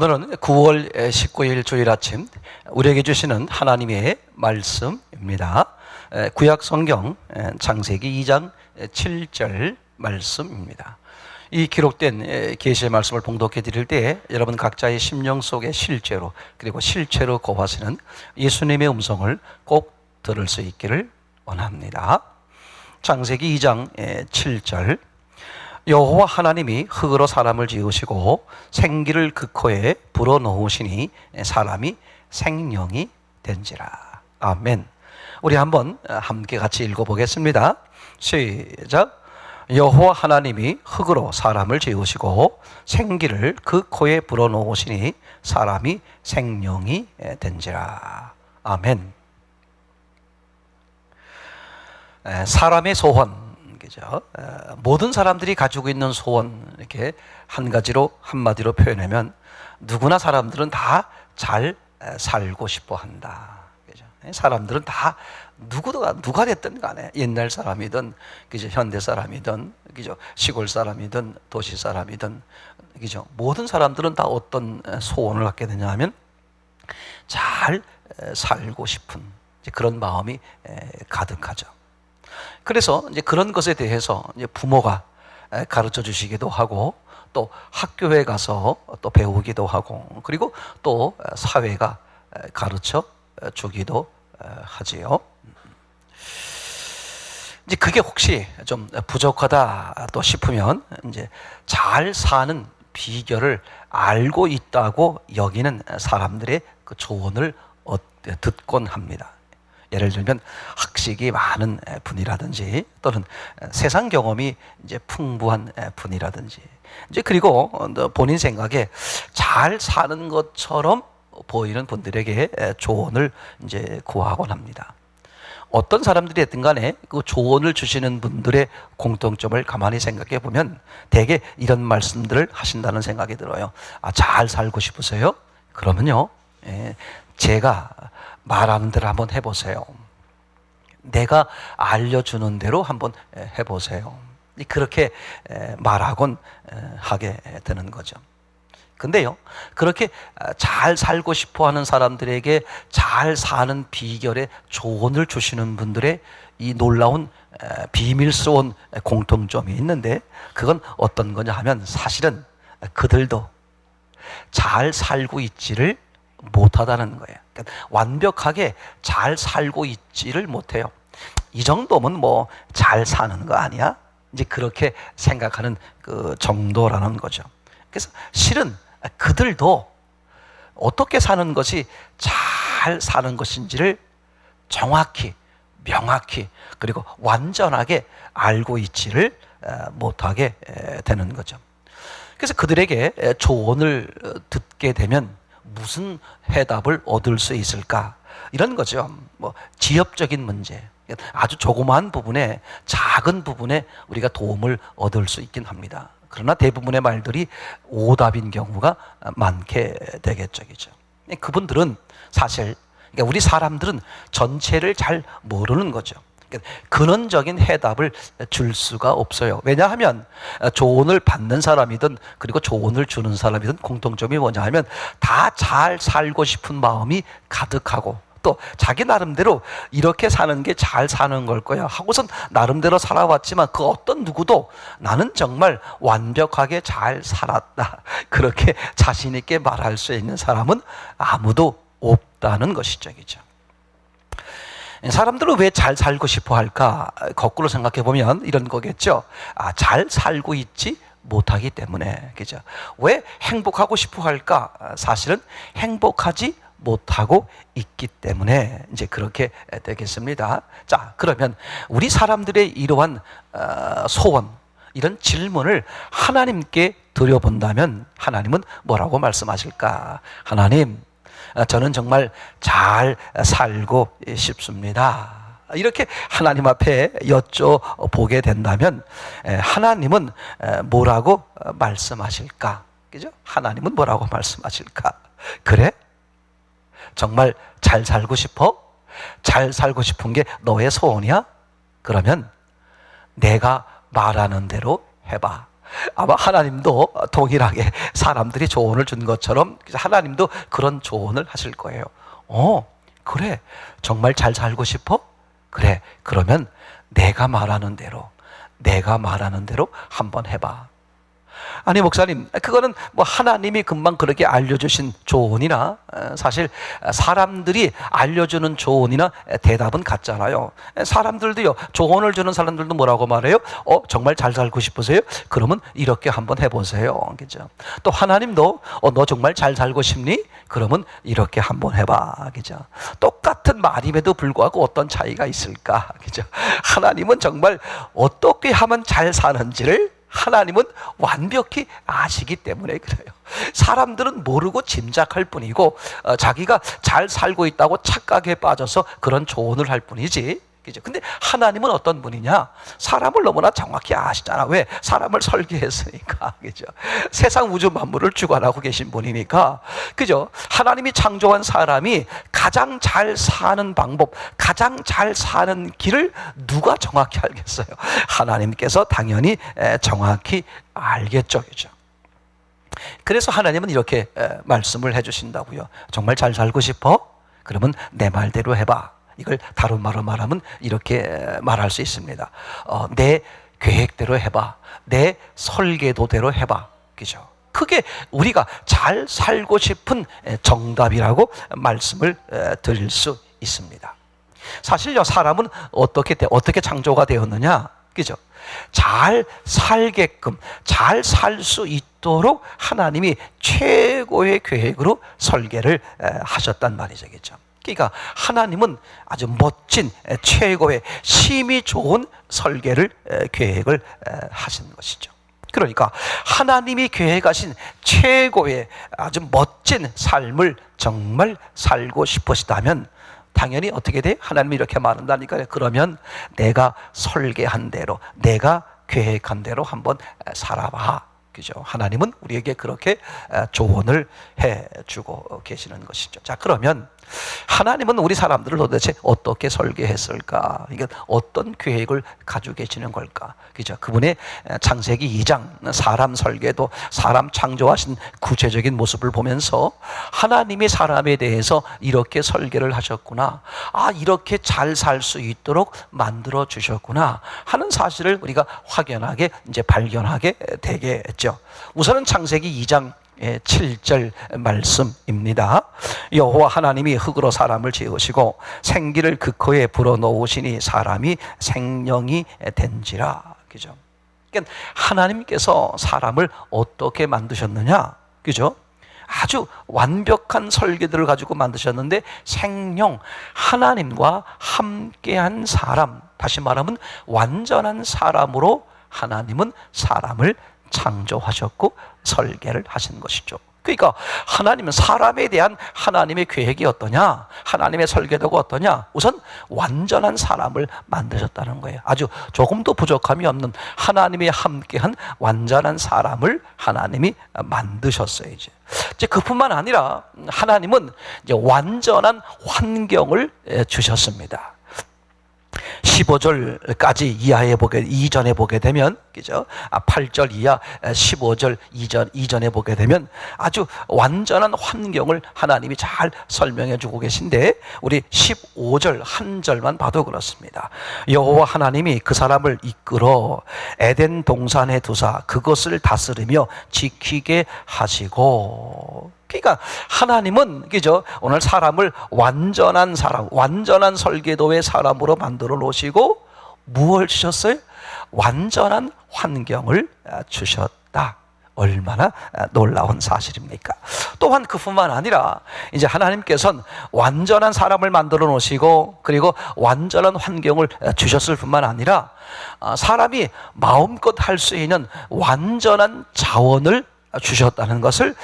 오늘은 9월 19일 주일 아침 우리에게 주시는 하나님의 말씀입니다. 구약 성경 창세기 2장 7절 말씀입니다. 이 기록된 계시의 말씀을 봉독해 드릴 때 여러분 각자의 심령 속에 실제로 그리고 실체로 거하시는 예수님의 음성을 꼭 들을 수 있기를 원합니다. 창세기 2장 7절 여호와 하나님이 흙으로 사람을 지으시고 생기를 그 코에 불어 넣으시니 사람이 생명이 된지라. 아멘. 우리 한번 함께 같이 읽어 보겠습니다. 시작. 여호와 하나님이 흙으로 사람을 지으시고 생기를 그 코에 불어 넣으시니 사람이 생명이 된지라. 아멘. 사람의 소원 그죠? 모든 사람들이 가지고 있는 소원 이렇게 한 가지로 한마디로 표현하면 누구나 사람들은 다 잘 살고 싶어 한다. 그죠? 사람들은 다 누구도 누가 됐든 간에 옛날 사람이든 그죠? 현대 사람이든 그죠? 시골 사람이든 도시 사람이든 그죠? 모든 사람들은 다 어떤 소원을 갖게 되냐 하면 잘 살고 싶은 그런 마음이 가득하죠. 그래서 이제 그런 것에 대해서 이제 부모가 가르쳐 주시기도 하고 또 학교에 가서 또 배우기도 하고 그리고 또 사회가 가르쳐 주기도 하지요. 이제 그게 혹시 좀 부족하다 또 싶으면 이제 잘 사는 비결을 알고 있다고 여기는 사람들의 그 조언을 듣곤 합니다. 예를 들면 학식이 많은 분이라든지 또는 세상 경험이 이제 풍부한 분이라든지 이제 그리고 본인 생각에 잘 사는 것처럼 보이는 분들에게 조언을 이제 구하곤 합니다. 어떤 사람들이 됐든 간에 그 조언을 주시는 분들의 공통점을 가만히 생각해 보면 대개 이런 말씀들을 하신다는 생각이 들어요. 아, 잘 살고 싶으세요? 그러면요, 예, 제가 말하는 대로 한번 해보세요. 내가 알려주는 대로 한번 해보세요. 그렇게 말하곤 하게 되는 거죠. 근데요, 그렇게 잘 살고 싶어 하는 사람들에게 잘 사는 비결의 조언을 주시는 분들의 이 놀라운 비밀스러운 공통점이 있는데, 그건 어떤 거냐 하면 사실은 그들도 잘 살고 있지를 못하다는 거예요. 그러니까 완벽하게 잘 살고 있지를 못해요. 이 정도면 뭐 잘 사는 거 아니야? 이제 그렇게 생각하는 그 정도라는 거죠. 그래서 실은 그들도 어떻게 사는 것이 잘 사는 것인지를 정확히, 명확히, 그리고 완전하게 알고 있지를 못하게 되는 거죠. 그래서 그들에게 조언을 듣게 되면 무슨 해답을 얻을 수 있을까? 이런 거죠. 뭐 지엽적인 문제, 아주 조그마한 부분에 작은 부분에 우리가 도움을 얻을 수 있긴 합니다. 그러나 대부분의 말들이 오답인 경우가 많게 되겠죠. 그분들은 사실 그러니까 우리 사람들은 전체를 잘 모르는 거죠. 근원적인 해답을 줄 수가 없어요. 왜냐하면 조언을 받는 사람이든 그리고 조언을 주는 사람이든 공통점이 뭐냐 하면 다 잘 살고 싶은 마음이 가득하고 또 자기 나름대로 이렇게 사는 게 잘 사는 걸 거야 하고선 나름대로 살아왔지만 그 어떤 누구도 나는 정말 완벽하게 잘 살았다 그렇게 자신 있게 말할 수 있는 사람은 아무도 없다는 것이죠, 그죠? 사람들은 왜 잘 살고 싶어 할까? 거꾸로 생각해 보면 이런 거겠죠. 아, 잘 살고 있지 못하기 때문에. 그죠? 왜 행복하고 싶어 할까? 사실은 행복하지 못하고 있기 때문에 이제 그렇게 되겠습니다. 자, 그러면 우리 사람들의 이러한 어, 소원, 이런 질문을 하나님께 드려본다면 하나님은 뭐라고 말씀하실까? 하나님, 어, 저는 정말 잘 살고 싶습니다. 이렇게 하나님 앞에 여쭤보게 된다면 하나님은 뭐라고 말씀하실까? 그죠? 하나님은 뭐라고 말씀하실까? 그래? 정말 잘 살고 싶어? 잘 살고 싶은 게 너의 소원이야? 그러면 내가 말하는 대로 해봐. 아마 하나님도 동일하게 사람들이 조언을 준 것처럼 하나님도 그런 조언을 하실 거예요. 어, 그래. 정말 잘 살고 싶어? 그래. 그러면 내가 말하는 대로, 내가 말하는 대로 한번 해봐. 아니 목사님 그거는 뭐 하나님이 금방 그렇게 알려주신 조언이나 어, 사실 사람들이 알려주는 조언이나 대답은 같잖아요. 사람들도요 조언을 주는 사람들도 뭐라고 말해요? 어 정말 잘 살고 싶으세요? 그러면 이렇게 한번 해보세요. 그죠? 또 하나님도 어, 너 정말 잘 살고 싶니? 그러면 이렇게 한번 해봐. 그죠? 똑같은 말임에도 불구하고 어떤 차이가 있을까? 그죠? 하나님은 정말 어떻게 하면 잘 사는지를 하나님은 완벽히 아시기 때문에 그래요. 사람들은 모르고 짐작할 뿐이고 어, 자기가 잘 살고 있다고 착각에 빠져서 그런 조언을 할 뿐이지. 그죠? 근데 하나님은 어떤 분이냐? 사람을 너무나 정확히 아시잖아. 왜? 사람을 설계했으니까. 그죠? 세상 우주 만물을 주관하고 계신 분이니까. 그죠? 하나님이 창조한 사람이 가장 잘 사는 방법, 가장 잘 사는 길을 누가 정확히 알겠어요? 하나님께서 당연히 정확히 알겠죠. 그죠? 그래서 하나님은 이렇게 말씀을 해주신다고요. 정말 잘 살고 싶어? 그러면 내 말대로 해봐. 이걸 다른 말로 말하면 이렇게 말할 수 있습니다. 어, 내 계획대로 해봐. 내 설계도대로 해봐. 그죠? 그게 우리가 잘 살고 싶은 정답이라고 말씀을 드릴 수 있습니다. 사실요, 사람은 어떻게, 어떻게 창조가 되었느냐? 그죠? 잘 살게끔, 잘 살 수 있도록 하나님이 최고의 계획으로 설계를 하셨단 말이죠. 그죠? 그러니까 하나님은 아주 멋진 최고의 심이 좋은 설계를 계획을 하신 것이죠. 그러니까 하나님이 계획하신 최고의 아주 멋진 삶을 정말 살고 싶으시다면 당연히 어떻게 돼? 하나님이 이렇게 말한다니까 그러면 내가 설계한 대로 내가 계획한 대로 한번 살아봐. 그죠? 하나님은 우리에게 그렇게 조언을 해 주고 계시는 것이죠. 자, 그러면 하나님은 우리 사람들을 도대체 어떻게 설계했을까? 이게 어떤 계획을 가지고 계시는 걸까? 그죠? 그분의 창세기 2장 사람 설계도 사람 창조하신 구체적인 모습을 보면서 하나님이 사람에 대해서 이렇게 설계를 하셨구나. 아, 이렇게 잘 살 수 있도록 만들어 주셨구나 하는 사실을 우리가 확연하게 이제 발견하게 되겠죠. 우선은 창세기 2장 7절 말씀입니다. 여호와 하나님이 흙으로 사람을 지으시고 생기를 그 코에 불어 넣으시니 사람이 생명이 된지라. 그죠? 그러니까 하나님께서 사람을 어떻게 만드셨느냐? 그죠? 아주 완벽한 설계들을 가지고 만드셨는데 생명 하나님과 함께한 사람 다시 말하면 완전한 사람으로 하나님은 사람을 창조하셨고 설계를 하신 것이죠. 그러니까 하나님은 사람에 대한 하나님의 계획이 어떠냐? 하나님의 설계도가 어떠냐? 우선 완전한 사람을 만드셨다는 거예요. 아주 조금도 부족함이 없는 하나님이 함께한 완전한 사람을 하나님이 만드셨어요. 이제. 이제 그뿐만 아니라 하나님은 이제 완전한 환경을 주셨습니다. 15절까지 이하에 보게 이전에 보게 되면 그죠? 아 8절 이하 15절 이전 이전에 보게 되면 아주 완전한 환경을 하나님이 잘 설명해 주고 계신데 우리 15절 한 절만 봐도 그렇습니다. 여호와 하나님이 그 사람을 이끌어 에덴 동산에 두사 그것을 다스리며 지키게 하시고 그러니까 하나님은 그죠? 오늘 사람을 완전한 사람, 완전한 설계도의 사람으로 만들어 놓으시고 무엇을 주셨어요? 완전한 환경을 주셨다. 얼마나 놀라운 사실입니까? 또한 그뿐만 아니라 이제 하나님께서는 완전한 사람을 만들어 놓으시고 그리고 완전한 환경을 주셨을 뿐만 아니라 아, 사람이 마음껏 할 수 있는 완전한 자원을 주셨다는 것을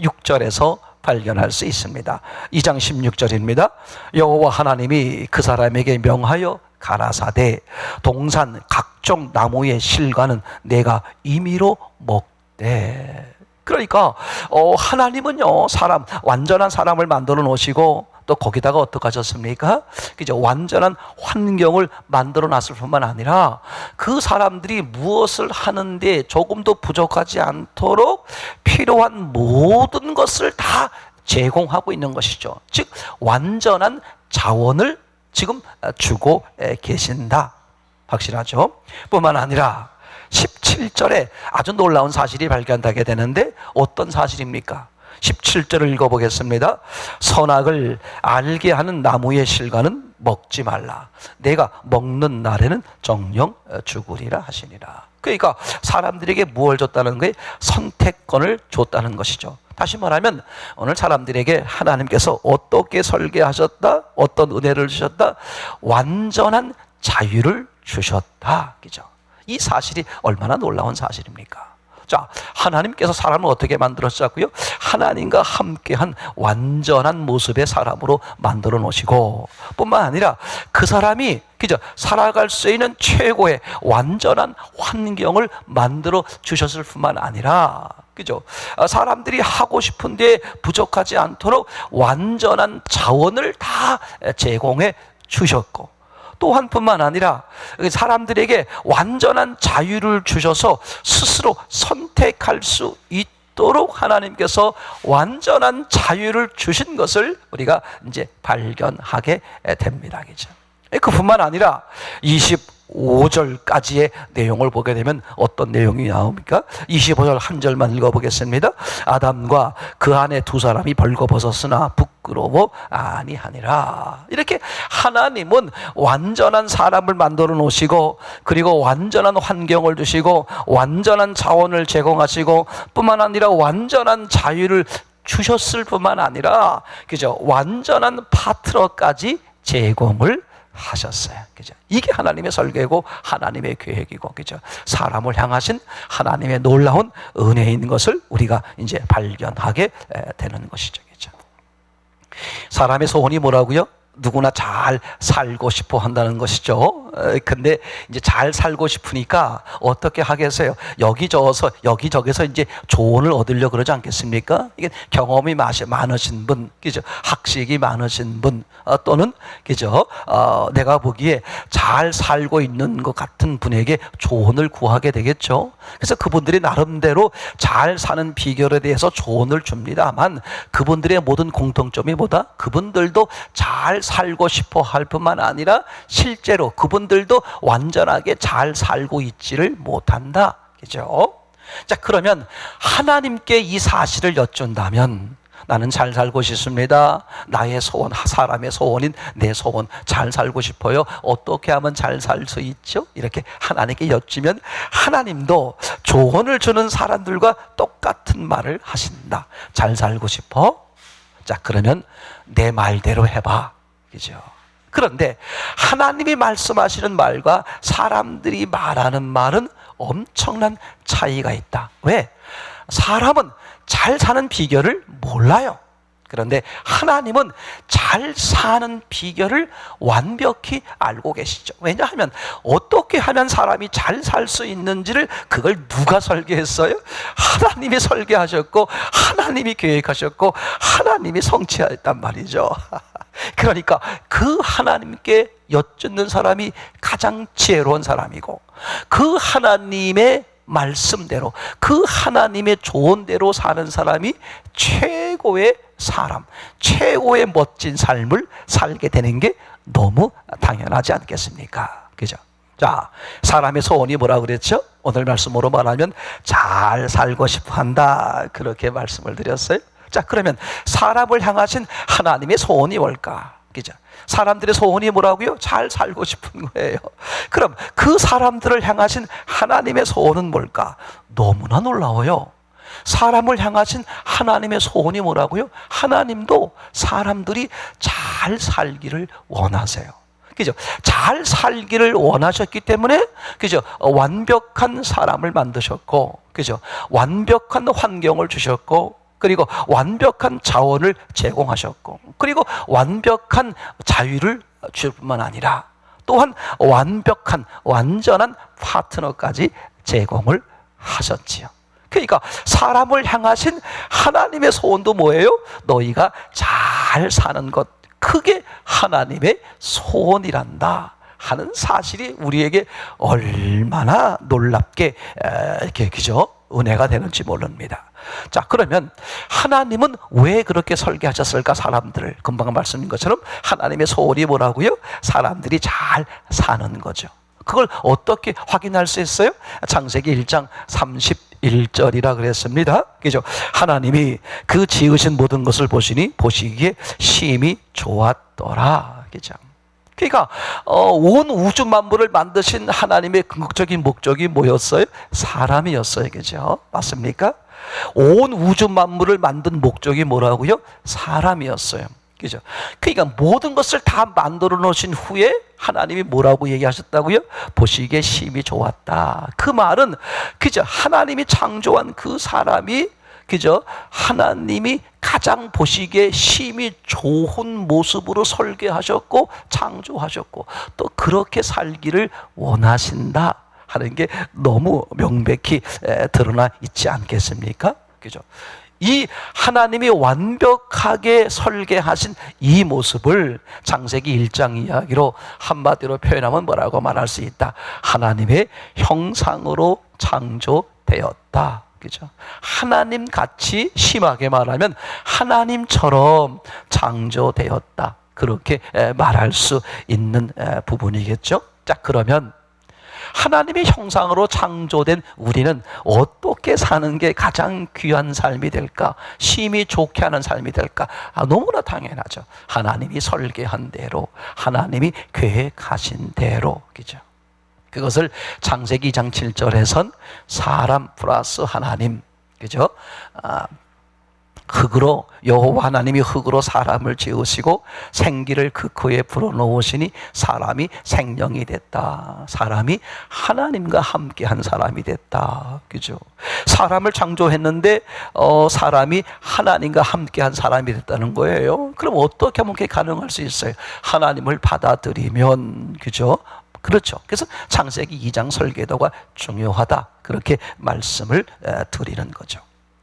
6절에서 발견할 수 있습니다. 2장 16절입니다. 여호와 하나님이 그 사람에게 명하여 가라사대 동산 각종 나무의 실과는 내가 임의로 먹되 그러니까 어, 하나님은요 사람 완전한 사람을 만들어 놓으시고 또 거기다가 어떻게 하셨습니까? 그죠? 완전한 환경을 만들어 놨을 뿐만 아니라 그 사람들이 무엇을 하는데 조금도 부족하지 않도록 필요한 모든 것을 다 제공하고 있는 것이죠. 즉, 완전한 자원을 지금 주고 계신다. 확실하죠? 뿐만 아니라 17절에 아주 놀라운 사실이 발견되게 되는데 어떤 사실입니까? 17절을 읽어보겠습니다. 선악을 알게 하는 나무의 실과는 먹지 말라. 내가 먹는 날에는 정령 죽으리라 하시니라. 그러니까 사람들에게 무엇을 줬다는 거에 선택권을 줬다는 것이죠. 다시 말하면 오늘 사람들에게 하나님께서 어떻게 설계하셨다, 어떤 은혜를 주셨다, 완전한 자유를 주셨다. 그죠? 이 사실이 얼마나 놀라운 사실입니까? 자, 하나님께서 사람을 어떻게 만들었자고요? 하나님과 함께한 완전한 모습의 사람으로 만들어 놓으시고, 뿐만 아니라 그 사람이 그죠? 살아갈 수 있는 최고의 완전한 환경을 만들어 주셨을 뿐만 아니라, 그죠? 아, 사람들이 하고 싶은데 부족하지 않도록 완전한 자원을 다 제공해 주셨고, 또한뿐만 아니라 사람들에게 완전한 자유를 주셔서 스스로 선택할 수 있도록 하나님께서 완전한 자유를 주신 것을 우리가 이제 발견하게 됩니다. 그죠? 그뿐만 아니라 20 5절까지의 내용을 보게 되면 어떤 내용이 나옵니까? 25절 한 절만 읽어보겠습니다. 아담과 그 안에 두 사람이 벌거벗었으나 부끄러워 아니하니라. 이렇게 하나님은 완전한 사람을 만들어 놓으시고 그리고 완전한 환경을 주시고 완전한 자원을 제공하시고 뿐만 아니라 완전한 자유를 주셨을 뿐만 아니라 그죠? 완전한 파트너까지 제공을 하셨어요. 그죠? 이게 하나님의 설계고 하나님의 계획이고 그죠? 사람을 향하신 하나님의 놀라운 은혜인 것을 우리가 이제 발견하게 되는 것이죠. 사람의 소원이 뭐라고요? 누구나 잘 살고 싶어 한다는 것이죠. 근데 이제 잘 살고 싶으니까 어떻게 하겠어요? 여기저기서 여기저기서 이제 조언을 얻으려 그러지 않겠습니까? 이게 경험이 많으신 분, 그죠? 학식이 많으신 분 어, 또는 그죠? 어, 내가 보기에 잘 살고 있는 것 같은 분에게 조언을 구하게 되겠죠. 그래서 그분들이 나름대로 잘 사는 비결에 대해서 조언을 줍니다만 그분들의 모든 공통점이 뭐다? 그분들도 잘 살고 싶어 할 뿐만 아니라 실제로 그분들도 완전하게 잘 살고 있지를 못한다. 그죠? 자, 그러면 하나님께 이 사실을 여쭌다면 나는 잘 살고 싶습니다. 나의 소원, 사람의 소원인 내 소원, 잘 살고 싶어요. 어떻게 하면 잘 살 수 있죠? 이렇게 하나님께 여쭈면 하나님도 조언을 주는 사람들과 똑같은 말을 하신다. 잘 살고 싶어? 자, 그러면 내 말대로 해봐. 그죠? 그런데 하나님이 말씀하시는 말과 사람들이 말하는 말은 엄청난 차이가 있다. 왜? 사람은 잘 사는 비결을 몰라요. 그런데 하나님은 잘 사는 비결을 완벽히 알고 계시죠. 왜냐하면 어떻게 하면 사람이 잘 살 수 있는지를 그걸 누가 설계했어요? 하나님이 설계하셨고, 하나님이 계획하셨고, 하나님이 성취했단 말이죠. 그러니까 그 하나님께 여쭙는 사람이 가장 지혜로운 사람이고 그 하나님의 말씀대로 그 하나님의 조언대로 사는 사람이 최고의 사람, 최고의 멋진 삶을 살게 되는 게 너무 당연하지 않겠습니까? 그죠? 자, 사람의 소원이 뭐라 그랬죠? 오늘 말씀으로 말하면 잘 살고 싶어 한다. 그렇게 말씀을 드렸어요. 자, 그러면 사람을 향하신 하나님의 소원이 뭘까? 그죠? 사람들의 소원이 뭐라고요? 잘 살고 싶은 거예요. 그럼 그 사람들을 향하신 하나님의 소원은 뭘까? 너무나 놀라워요. 사람을 향하신 하나님의 소원이 뭐라고요? 하나님도 사람들이 잘 살기를 원하세요. 그죠? 잘 살기를 원하셨기 때문에, 그죠? 완벽한 사람을 만드셨고, 그죠? 완벽한 환경을 주셨고, 그리고 완벽한 자원을 제공하셨고, 그리고 완벽한 자유를 줄 뿐만 아니라, 또한 완벽한, 완전한 파트너까지 제공을 하셨지요. 그러니까 사람을 향하신 하나님의 소원도 뭐예요? 너희가 잘 사는 것, 그 그게 하나님의 소원이란다. 하는 사실이 우리에게 얼마나 놀랍게 에, 이렇게 그죠 은혜가 되는지 모릅니다. 자 그러면 하나님은 왜 그렇게 설계하셨을까 사람들을 금방 말씀인 것처럼 하나님의 소원이 뭐라고요? 사람들이 잘 사는 거죠. 그걸 어떻게 확인할 수 있어요? 창세기 1장 31절이라 그랬습니다. 그죠? 하나님이 그 지으신 모든 것을 보시니 보시기에 심히 좋았더라. 그죠? 그러니까 어, 온 우주 만물을 만드신 하나님의 궁극적인 목적이 뭐였어요? 사람이었어요. 그죠? 맞습니까? 온 우주 만물을 만든 목적이 뭐라고요? 사람이었어요. 그죠? 그러니까 모든 것을 다 만들어 놓으신 후에 하나님이 뭐라고 얘기하셨다고요? 보시기에 심히 좋았다. 그 말은 그죠? 하나님이 창조한 그 사람이 그죠? 하나님이 가장 보시기에 심히 좋은 모습으로 설계하셨고 창조하셨고 또 그렇게 살기를 원하신다 하는 게 너무 명백히 드러나 있지 않겠습니까? 그죠? 이 하나님이 완벽하게 설계하신 이 모습을 창세기 1장 이야기로 한마디로 표현하면 뭐라고 말할 수 있다. 하나님의 형상으로 창조되었다. 그죠? 하나님 같이 심하게 말하면 하나님처럼 창조되었다. 그렇게 말할 수 있는 부분이겠죠? 자, 그러면 하나님의 형상으로 창조된 우리는 어떻게 사는 게 가장 귀한 삶이 될까? 심히 좋게 하는 삶이 될까? 아, 너무나 당연하죠. 하나님이 설계한 대로, 하나님이 계획하신 대로, 그죠? 그것을 창세기 2장 7절에선 사람 플러스 하나님, 그죠? 아, 흙으로 여호와 하나님이 흙으로 사람을 지으시고 생기를 그 코에 불어넣으시니 사람이 생명이 됐다. 사람이 하나님과 함께한 사람이 됐다. 그죠? 사람을 창조했는데 어, 사람이 하나님과 함께한 사람이 됐다는 거예요. 그럼 어떻게 하면 그게 가능할 수 있어요? 하나님을 받아들이면 그죠? 그렇죠. 그래서 창세기 2장 설계도가 중요하다. 그렇게 말씀을 드리는 거죠.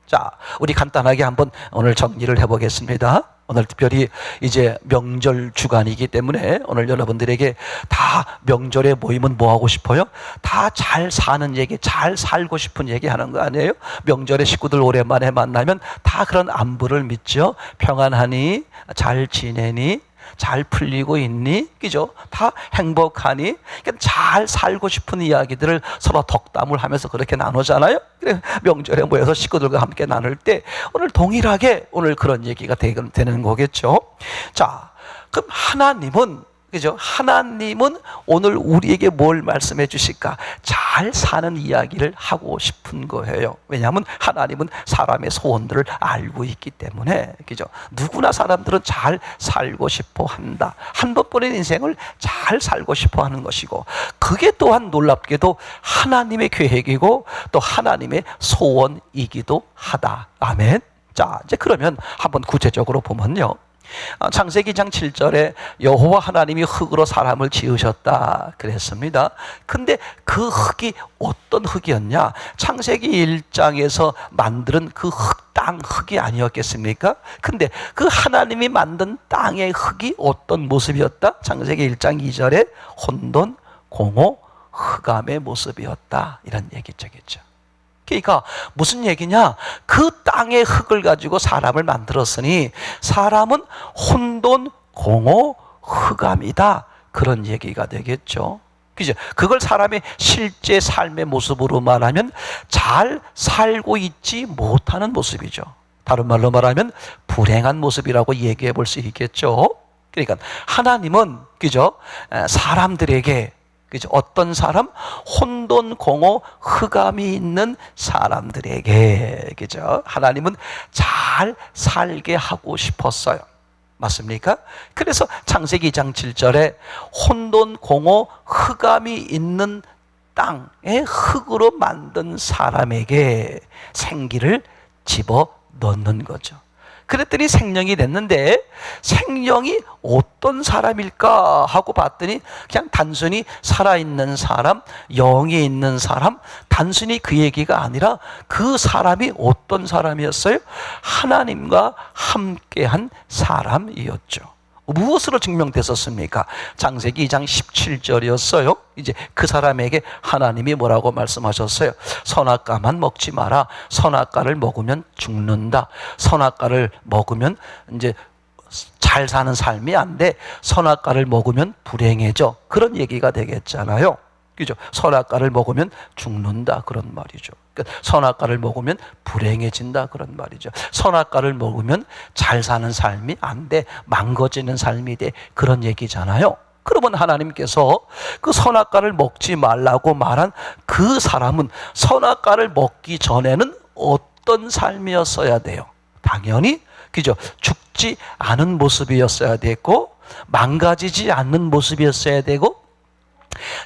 자, 우리 간단하게 한번 오늘 정리를 해보겠습니다. 오늘 특별히 이제 명절 주간이기 때문에 오늘 여러분들에게 다 명절에 모이면 뭐 하고 싶어요? 다 잘 사는 얘기, 잘 살고 싶은 얘기 하는 거 아니에요? 명절에 식구들 오랜만에 만나면 다 그런 안부를 믿죠? 평안하니? 잘 지내니? 잘 풀리고 있니? 그죠? 다 행복하니? 그러니까 잘 살고 싶은 이야기들을 서로 덕담을 하면서 그렇게 나누잖아요? 명절에 모여서 식구들과 함께 나눌 때 오늘 동일하게 오늘 그런 얘기가 되는 거겠죠? 자, 그럼 하나님은 그죠? 하나님은 오늘 우리에게 뭘 말씀해 주실까? 잘 사는 이야기를 하고 싶은 거예요. 왜냐하면 하나님은 사람의 소원들을 알고 있기 때문에, 그죠? 누구나 사람들은 잘 살고 싶어 한다. 한 번뿐인 인생을 잘 살고 싶어 하는 것이고, 그게 또한 놀랍게도 하나님의 계획이고, 또 하나님의 소원이기도 하다. 아멘. 자, 이제 그러면 한번 구체적으로 보면요. 어, 창세기 장 7절에 여호와 하나님이 흙으로 사람을 지으셨다 그랬습니다. 근데 그 흙이 어떤 흙이었냐? 창세기 1장에서 만드는 그 흙, 땅 흙이 아니었겠습니까? 근데 그 하나님이 만든 땅의 흙이 어떤 모습이었다? 창세기 1장 2절에 혼돈, 공허, 흑암의 모습이었다. 이런 얘기죠. 그 러니까 무슨 얘기냐? 그 땅의 흙을 가지고 사람을 만들었으니 사람은 혼돈, 공허, 흑암이다. 그런 얘기가 되겠죠. 그죠? 그걸 사람의 실제 삶의 모습으로 말하면 잘 살고 있지 못하는 모습이죠. 다른 말로 말하면 불행한 모습이라고 얘기해 볼 수 있겠죠. 그러니까 하나님은 그죠? 사람들에게 그죠? 어떤 사람? 혼돈, 공허, 흑암이 있는 사람들에게, 그죠? 하나님은 잘 살게 하고 싶었어요. 맞습니까? 그래서 창세기 2장 7절에 혼돈, 공허, 흑암이 있는 땅에 흙으로 만든 사람에게 생기를 집어 넣는 거죠. 그랬더니 생명이 됐는데 생명이 어떤 사람일까 하고 봤더니 그냥 단순히 살아있는 사람, 영이 있는 사람, 단순히 그 얘기가 아니라 그 사람이 어떤 사람이었어요? 하나님과 함께한 사람이었죠. 무엇으로 증명됐었습니까? 장세기 2장 17절이었어요. 이제 그 사람에게 하나님이 뭐라고 말씀하셨어요? 선악과만 먹지 마라. 선악과를 먹으면 죽는다. 선악과를 먹으면 이제 잘 사는 삶이 안 돼. 선악과를 먹으면 불행해져. 그런 얘기가 되겠잖아요. 그죠? 선악과를 먹으면 죽는다. 그런 말이죠. 그러니까 선악과를 먹으면 불행해진다. 그런 말이죠. 선악과를 먹으면 잘 사는 삶이 안 돼. 망가지는 삶이 돼. 그런 얘기잖아요. 그러면 하나님께서 그 선악과를 먹지 말라고 말한 그 사람은 선악과를 먹기 전에는 어떤 삶이었어야 돼요? 당연히 그죠? 죽지 않은 모습이었어야 되고 망가지지 않는 모습이었어야 되고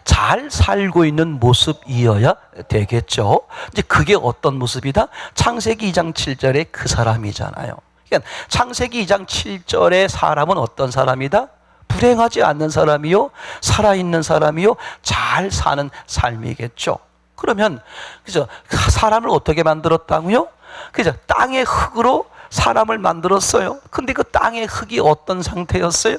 잘 살고 있는 모습이어야 되겠죠. 이제 그게 어떤 모습이다? 창세기 2장 7절에 그 사람이잖아요. 그러니까 창세기 2장 7절의 사람은 어떤 사람이다? 불행하지 않는 사람이요, 살아있는 사람이요, 잘 사는 삶이겠죠. 그러면, 그죠? 사람을 어떻게 만들었다고요? 그죠? 땅의 흙으로 사람을 만들었어요. 근데 그 땅의 흙이 어떤 상태였어요?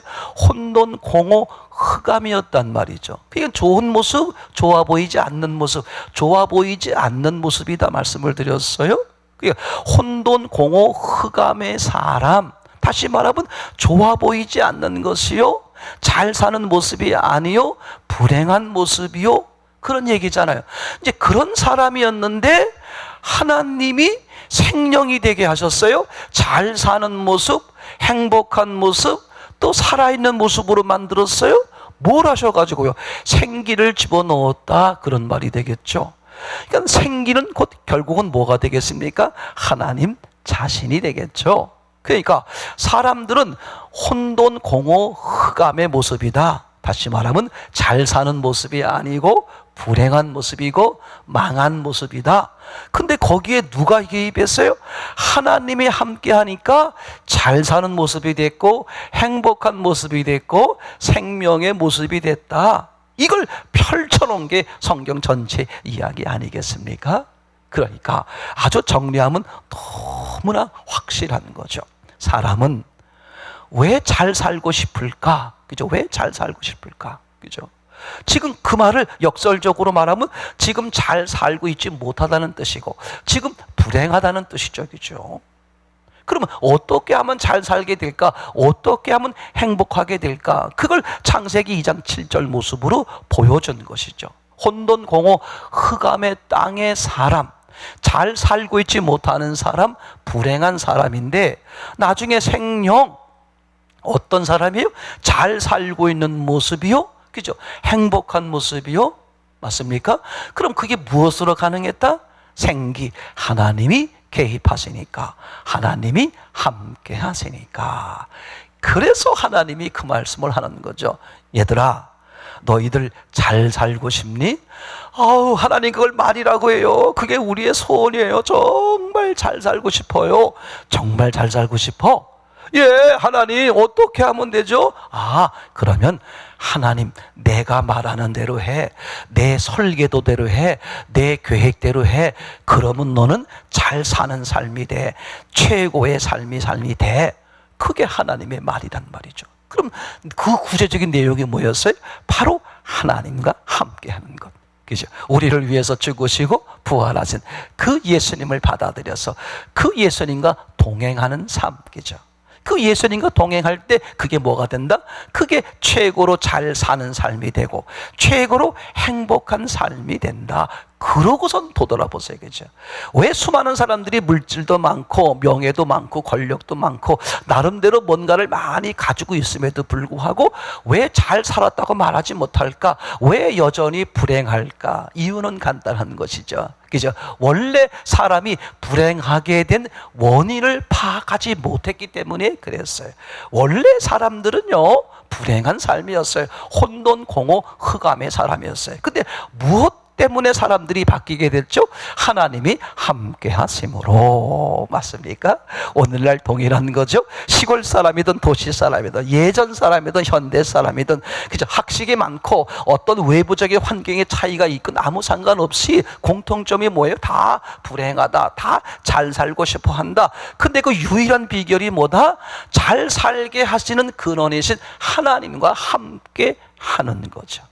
혼돈, 공허, 흑암이었단 말이죠. 그게 좋은 모습, 좋아 보이지 않는 모습, 좋아 보이지 않는 모습이다 말씀을 드렸어요. 그게 혼돈, 공허, 흑암의 사람. 다시 말하면 좋아 보이지 않는 것이요. 잘 사는 모습이 아니요. 불행한 모습이요. 그런 얘기잖아요. 이제 그런 사람이었는데 하나님이 생명이 되게 하셨어요. 잘 사는 모습, 행복한 모습, 또 살아있는 모습으로 만들었어요. 뭘 하셔가지고요? 생기를 집어넣었다. 그런 말이 되겠죠. 그러니까 생기는 곧 결국은 뭐가 되겠습니까? 하나님 자신이 되겠죠. 그러니까 사람들은 혼돈, 공허, 흑암의 모습이다. 다시 말하면 잘 사는 모습이 아니고 불행한 모습이고 망한 모습이다. 근데 거기에 누가 개입했어요? 하나님이 함께 하니까 잘 사는 모습이 됐고 행복한 모습이 됐고 생명의 모습이 됐다. 이걸 펼쳐놓은 게 성경 전체 이야기 아니겠습니까? 그러니까 아주 정리하면 너무나 확실한 거죠. 사람은 왜 잘 살고 싶을까? 그죠? 왜 잘 살고 싶을까? 그죠? 지금 그 말을 역설적으로 말하면 지금 잘 살고 있지 못하다는 뜻이고 지금 불행하다는 뜻이죠. 그죠? 그러면 어떻게 하면 잘 살게 될까? 어떻게 하면 행복하게 될까? 그걸 창세기 2장 7절 모습으로 보여준 것이죠. 혼돈 공허 흑암의 땅의 사람 잘 살고 있지 못하는 사람 불행한 사람인데 나중에 생명 어떤 사람이요? 잘 살고 있는 모습이요? 그죠? 행복한 모습이요? 맞습니까? 그럼 그게 무엇으로 가능했다? 생기. 하나님이 개입하시니까. 하나님이 함께 하시니까. 그래서 하나님이 그 말씀을 하는 거죠. 얘들아, 너희들 잘 살고 싶니? 아우, 하나님 그걸 말이라고 해요. 그게 우리의 소원이에요. 정말 잘 살고 싶어요. 정말 잘 살고 싶어? 예, 하나님, 어떻게 하면 되죠? 아, 그러면 하나님, 내가 말하는 대로 해. 내 설계도대로 해. 내 계획대로 해. 그러면 너는 잘 사는 삶이 돼. 최고의 삶이 삶이 돼. 그게 하나님의 말이란 말이죠. 그럼 그 구체적인 내용이 뭐였어요? 바로 하나님과 함께 하는 것. 그죠? 우리를 위해서 죽으시고 부활하신 그 예수님을 받아들여서 그 예수님과 동행하는 삶. 그죠? 그 예수님과 동행할 때 그게 뭐가 된다? 그게 최고로 잘 사는 삶이 되고 최고로 행복한 삶이 된다. 그러고선 도돌아보세요. 그죠? 왜 수많은 사람들이 물질도 많고 명예도 많고 권력도 많고 나름대로 뭔가를 많이 가지고 있음에도 불구하고 왜 잘 살았다고 말하지 못할까? 왜 여전히 불행할까? 이유는 간단한 것이죠. 그죠? 원래 사람이 불행하게 된 원인을 파악하지 못했기 때문에 그랬어요. 원래 사람들은요, 불행한 삶이었어요. 혼돈, 공허, 흑암의 사람이었어요. 근데 무엇 때문에 사람들이 바뀌게 됐죠? 하나님이 함께 하심으로. 맞습니까? 오늘날 동일한 거죠? 시골 사람이든 도시 사람이든 예전 사람이든 현대 사람이든 그죠? 학식이 많고 어떤 외부적인 환경의 차이가 있건 아무 상관없이 공통점이 뭐예요? 다 불행하다. 다 잘 살고 싶어 한다. 근데 그 유일한 비결이 뭐다? 잘 살게 하시는 근원이신 하나님과 함께 하는 거죠.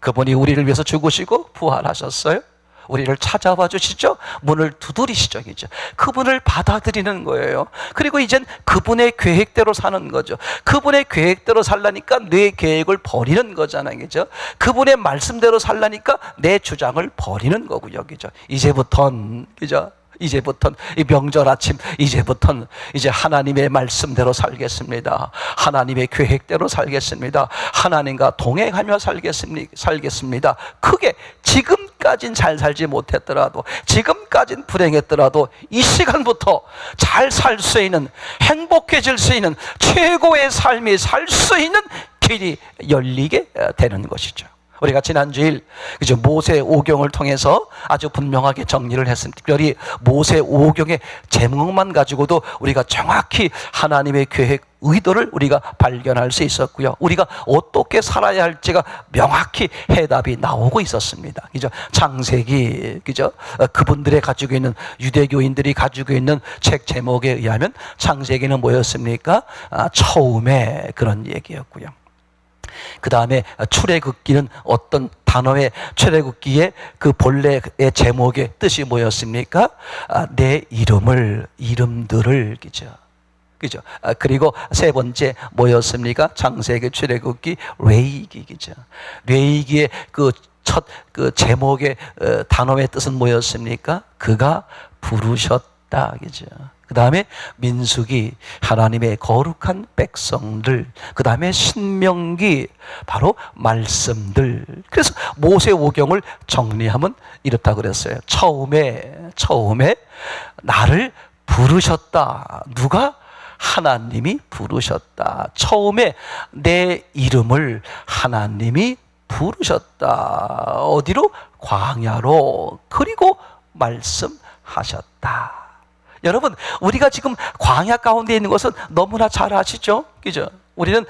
그분이 우리를 위해서 죽으시고 부활하셨어요. 우리를 찾아와 주시죠. 문을 두드리시죠. 이제 그분을 받아들이는 거예요. 그리고 이젠 그분의 계획대로 사는 거죠. 그분의 계획대로 살라니까 내 계획을 버리는 거잖아요. 그죠? 그분의 말씀대로 살라니까 내 주장을 버리는 거고요. 그죠? 이제부턴 그죠? 이제부턴 이 명절 아침 이제부턴 이제 하나님의 말씀대로 살겠습니다. 하나님의 계획대로 살겠습니다. 하나님과 동행하며 살겠습니다. 살겠습니다. 크게 지금까진 잘 살지 못했더라도 지금까진 불행했더라도 이 시간부터 잘 살 수 있는 행복해질 수 있는 최고의 삶이 살 수 있는 길이 열리게 되는 것이죠. 우리가 지난주일 그죠 모세 오경을 통해서 아주 분명하게 정리를 했습니다. 특별히 모세 오경의 제목만 가지고도 우리가 정확히 하나님의 계획 의도를 우리가 발견할 수 있었고요. 우리가 어떻게 살아야 할지가 명확히 해답이 나오고 있었습니다. 그죠? 창세기, 그죠? 어, 그분들의 가지고 있는 유대교인들이 가지고 있는 책 제목에 의하면 창세기는 뭐였습니까? 아, 처음에 그런 얘기였고요. 그 다음에 출애굽기는 어떤 단어의 출애굽기의 그 본래의 제목의 뜻이 뭐였습니까? 아, 내 이름을 이름들을 그죠. 그죠? 아, 그리고 세 번째 뭐였습니까? 창세기 출애굽기 레이기 그죠? 레이기의 그 첫그 제목의 어, 단어의 뜻은 뭐였습니까? 그가 부르셨다 그죠? 그 다음에 민숙이 하나님의 거룩한 백성들, 그 다음에 신명기 바로 말씀들. 그래서 모세 오경을 정리하면 이렇다 그랬어요. 처음에 처음에 나를 부르셨다. 누가 하나님이 부르셨다. 처음에 내 이름을 하나님이 부르셨다. 어디로? 광야로. 그리고 말씀하셨다. 여러분, 우리가 지금 광야 가운데 있는 것은 너무나 잘 아시죠? 그죠? 우리는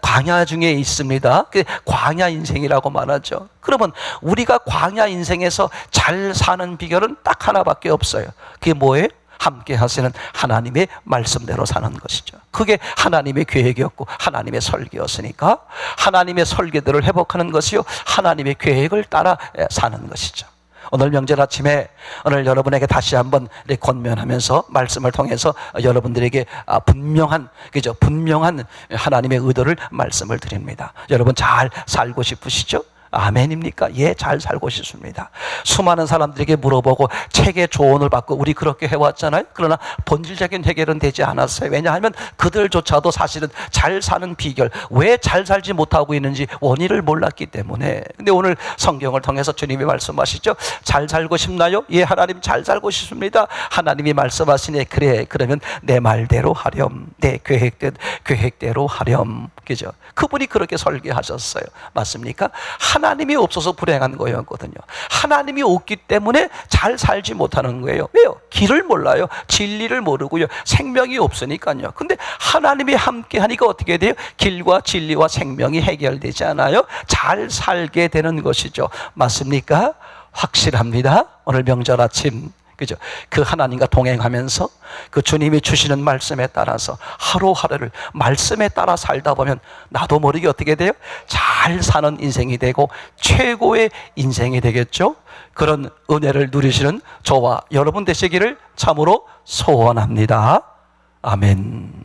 광야 중에 있습니다. 그 광야 인생이라고 말하죠. 그러면 우리가 광야 인생에서 잘 사는 비결은 딱 하나밖에 없어요. 그게 뭐예요? 함께 하시는 하나님의 말씀대로 사는 것이죠. 그게 하나님의 계획이었고 하나님의 설계였으니까 하나님의 설계대로 회복하는 것이요 하나님의 계획을 따라 사는 것이죠. 오늘 명절 아침에 오늘 여러분에게 다시 한번 권면하면서 말씀을 통해서 여러분들에게 아, 분명한 그죠 분명한 하나님의 의도를 말씀을 드립니다. 여러분 잘 살고 싶으시죠? 아멘입니까? 예, 잘 살고 싶습니다. 수많은 사람들에게 물어보고 책의 조언을 받고 우리 그렇게 해왔잖아요. 그러나 본질적인 해결은 되지 않았어요. 왜냐하면 그들조차도 사실은 잘 사는 비결, 왜 잘 살지 못하고 있는지 원인을 몰랐기 때문에. 근데 오늘 성경을 통해서 주님이 말씀하시죠. 잘 살고 싶나요? 예, 하나님 잘 살고 싶습니다. 하나님이 말씀하시네. 그래, 그러면 내 말대로 하렴. 내 계획대, 계획대로 하렴. 그죠? 그분이 그렇게 설계하셨어요. 맞습니까? 하나님이 없어서 불행한 거였거든요. 하나님이 없기 때문에 잘 살지 못하는 거예요. 왜요? 길을 몰라요. 진리를 모르고요. 생명이 없으니까요. 근데 하나님이 함께 하니까 어떻게 돼요? 길과 진리와 생명이 해결되지 않아요? 잘 살게 되는 것이죠. 맞습니까? 확실합니다. 오늘 명절 아침 그죠? 그 하나님과 동행하면서 그 주님이 주시는 말씀에 따라서 하루하루를 말씀에 따라 살다 보면 나도 모르게 어떻게 돼요? 잘 사는 인생이 되고 최고의 인생이 되겠죠? 그런 은혜를 누리시는 저와 여러분 되시기를 참으로 소원합니다. 아멘.